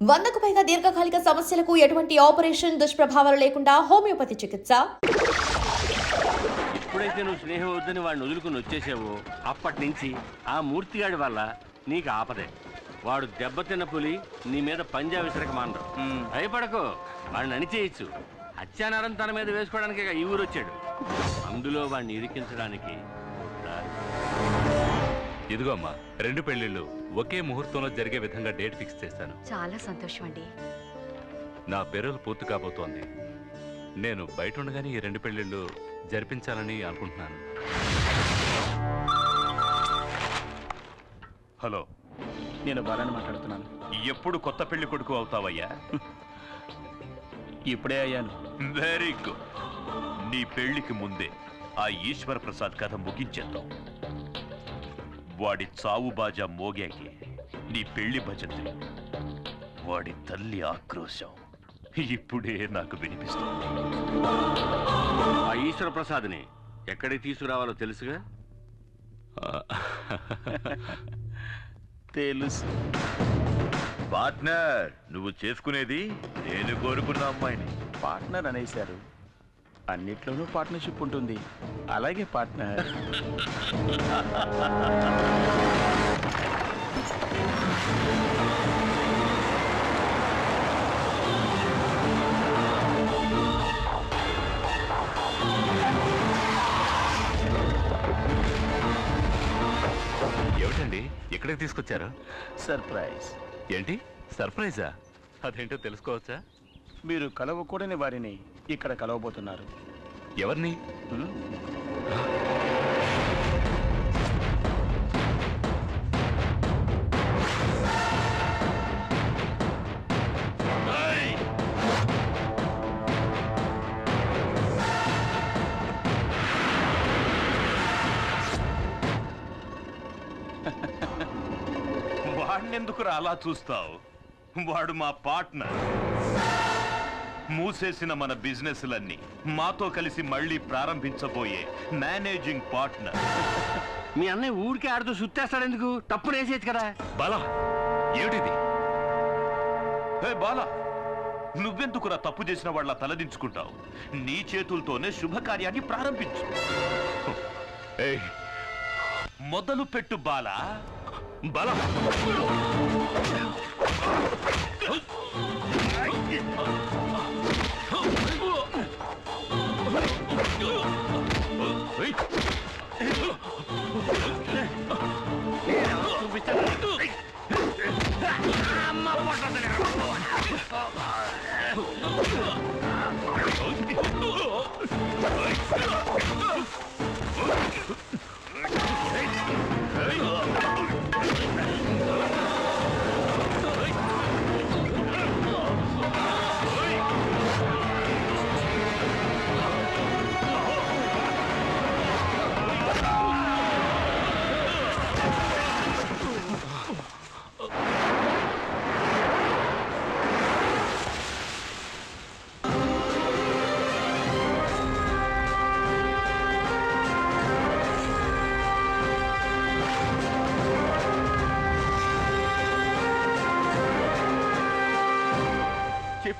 వందకు పైగా దీర్ఘకాలిక సమస్యలకు ఎటువంటి ఆపరేషన్ దుష్ప్రభావాలు లేకుండా హోమియోపతి చికిత్స. ఎప్పుడైతే నువ్వు స్నేహం వద్దని వాడిని వదులుకుని వచ్చేసావో అప్పటి నుంచి ఆ మూర్తిగాడి వల్ల నీకు ఆపదే. వాడు దెబ్బతిన్న పులి నీ మీద పంజా విసరక మానరు. భయపడకు వాడిని అణిచేయచ్చు. హత్యానారం తన మీద వేసుకోవడానికి ఈ ఊరు వచ్చాడు అందులో వాడిని ఇరికించడానికి. ఇదిగో అమ్మా రెండు పెళ్ళిళ్ళు ఒకే ముహూర్తంలో జరిగే విధంగా డేట్ ఫిక్స్ చేశాను. చాలా సంతోషం అండి నా పెరులు పూర్తి కాబోతోంది. నేను బయట ఉండగానే ఈ రెండు పెళ్ళిళ్ళు జరిపించాలని అనుకుంటున్నాను. హలో. నేను బాలని మాట్లాడుతున్నాను. ఎప్పుడు కొత్త పెళ్ళి కొడుకు అవుతావయ్యా? ఇప్పుడే అయ్యాను. వెరీ గుడ్ నీ పెళ్ళికి ముందే ఆ ఈశ్వర ప్రసాద్ కథ ముగించేద్దాం. వాడి చావు బాజా మోగాకి. నీ పెళ్ళి భజంతి వాడి తల్లి ఆక్రోశం ఇప్పుడే నాకు వినిపిస్తుంది. ఆ ఈశ్వర ప్రసాద్ని ఎక్కడికి తీసుకురావాలో తెలుసుగా? తెలుసు. పార్ట్నర్ నువ్వు చేసుకునేది నేను కోరుకున్న అమ్మాయిని. పార్ట్నర్ అనేశారు. అన్నిట్లోనూ పార్ట్నర్షిప్ ఉంటుంది. అలాగే పార్ట్నర్ ఏమిటండి? ఎక్కడికి తీసుకొచ్చారు? సర్ప్రైజ్ ఏంటి? సర్ప్రైజా అదేంటో తెలుసుకోవచ్చా? మీరు కలవకూడని వారిని ఇక్కడ కలవబోతున్నారు. ఎవరిని? హ్మ్? వాడినెందుకురా అలా చూస్తావు? వాడు మా పార్ట్నర్. మూసేసిన మన బిజినెస్లన్నీ మాతో కలిసి మళ్ళీ ప్రారంభించబోయే మేనేజింగ్ పార్ట్నర్. మీ అన్నయ్య ఊరికే ఆడుతూ సుత్తేస్తాడు ఎందుకు? తప్పుడు వేసేయచ్చు కదా. బాలా ఏమిటిది? హే బాలా నువ్వెందుకురా తప్పు చేసిన వాళ్ళ తలదించుకుంటావు నీ చేతులతోనే శుభకార్యాన్ని ప్రారంభించు. ఏయ్, మొదలు పెట్టు బాలా. బాలా.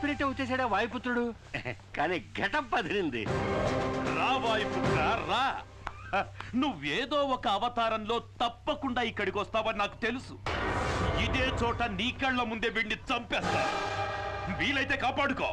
చెప్పినట్టే వచ్చేసాడా వాయుపుత్రుడు? కానీ గెటప్ అదిరింది రా వాయుపుత్ర రా. నువ్వేదో ఒక అవతారంలో తప్పకుండా ఇక్కడికి వస్తావని నాకు తెలుసు. ఇదే చోట నీ కళ్ళ ముందే వీడిని చంపేస్తా. వీలైతే కాపాడుకో.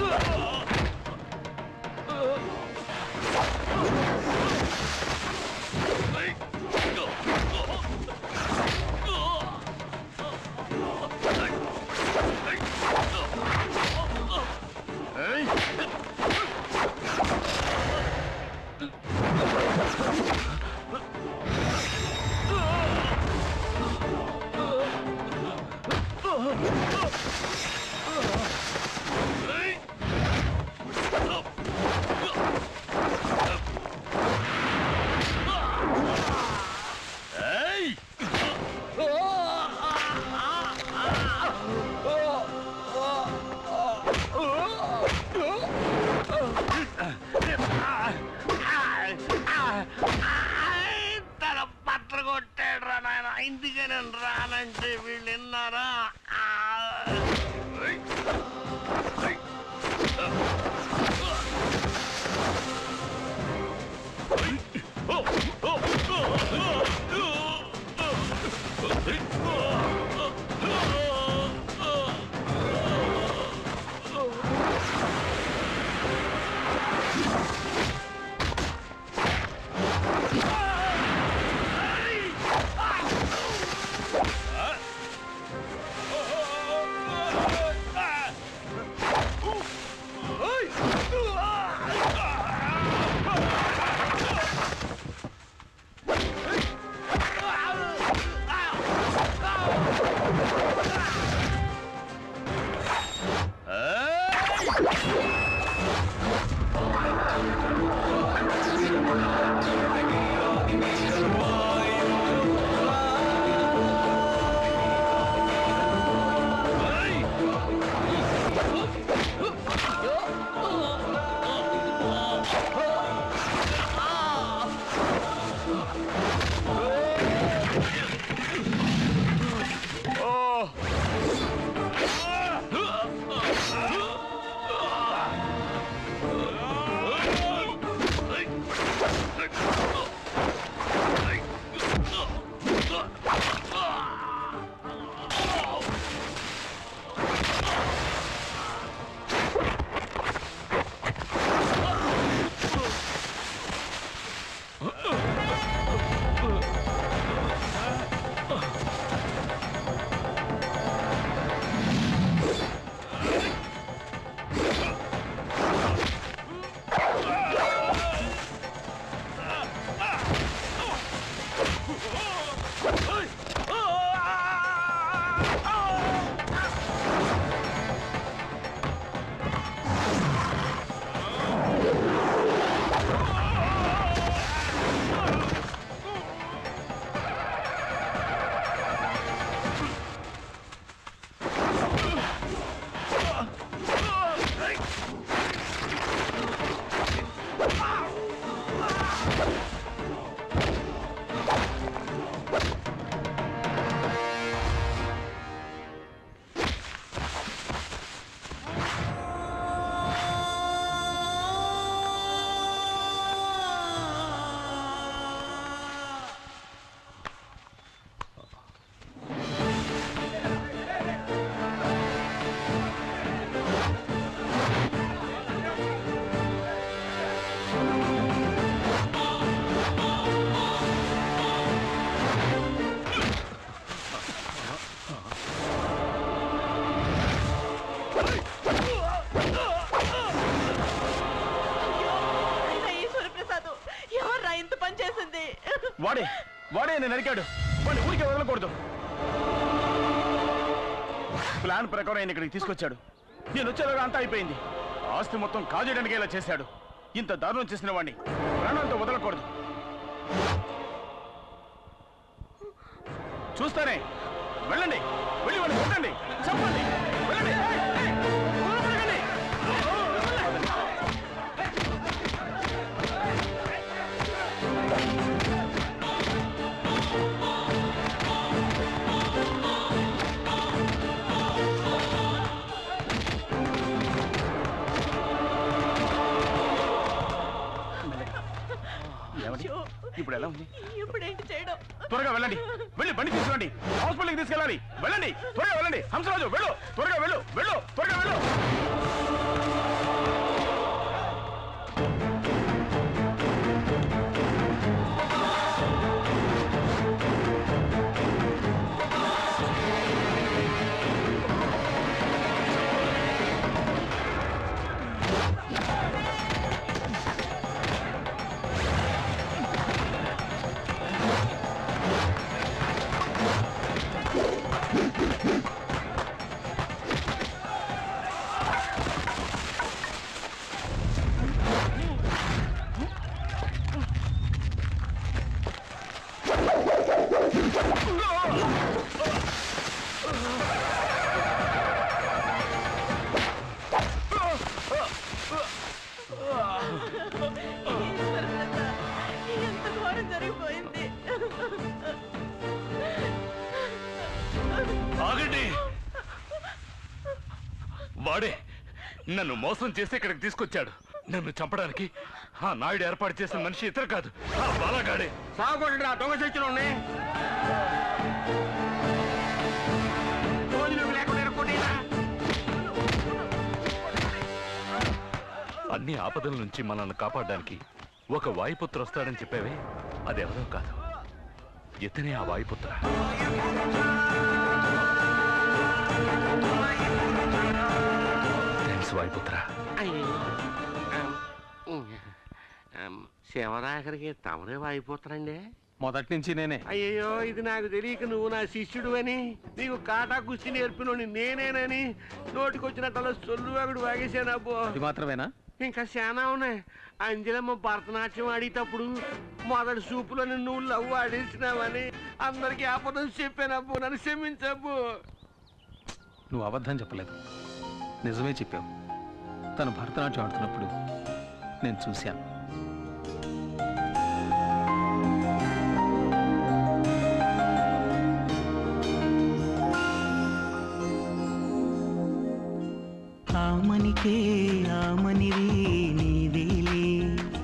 Oh! ప్లాన్ ప్రకారం ఆయన ఇక్కడికి తీసుకొచ్చాడు. నేను వచ్చేలాగా అంతా అయిపోయింది. ఆస్తి మొత్తం కాజేయడానికి ఇలా చేశాడు. ఇంత దారుణం చేసిన వాడిని ప్రాణాలతో వదలకూడదు. చూస్తానే. వెళ్ళండి. వెళ్ళి వాడిని కొట్టండి. చెప్పండి త్వరగా వెళ్ళండి. వెళ్ళి బండి తీసుకురండి. హాస్పిటల్కి తీసుకెళ్ళాలి. వెళ్ళండి. త్వరగా వెళ్ళండి. హంసరాజు వెళ్ళు వెళ్ళు. ఎంత ఘోరం జరిగిపోయింది. ఆగండి. వాడే నన్ను మోసం చేసి ఇక్కడికి తీసుకొచ్చాడు. నన్ను చంపడానికి ఆ నాయుడు ఏర్పాటు చేసిన మనిషి ఇతర కాదు. ఆ బాలగాడే. సాగుండ్రా దొంగ చచ్చిన అన్ని ఆపదల నుంచి మనల్ని కాపాడడానికి ఒక వాయుపుత్ర వస్తాడని చెప్పావే? అదెవరో కాదు. ఇతనే ఆ వాయుపుత్ర. థ్యాంక్స్ వాయుపుత్ర. అయ్యో. శివరాఖరికి తమరే వాయిపోతారండి? మొదటి నుంచి నేనే. అయ్యయ్యో ఇది నాకు తెలియక నువ్వు నా శిష్యుడు అని నీకు కాటా కుస్తీ నేర్పినోని నేనేనని నోటికొచ్చినట్టు సొల్లు వాగుడు వాగేశాను అబ్బో. అది మాత్రమేనా? ఇంకా శానా ఉన్నాయి. అంజలమ్మ భరతనాట్యం ఆడేటప్పుడు మొదటి సూపులోని నువ్వు లవ్ ఆడేసినావని అందరికి ఆపదం చెప్పానబ్బు నన్ను క్షమించబ్బు. నువ్వు అబద్ధం చెప్పలేదు. నిజమే చెప్పావు. తను భరతనాట్యం ఆడుతున్నప్పుడు నేను చూశాను. ఆమనికే నీ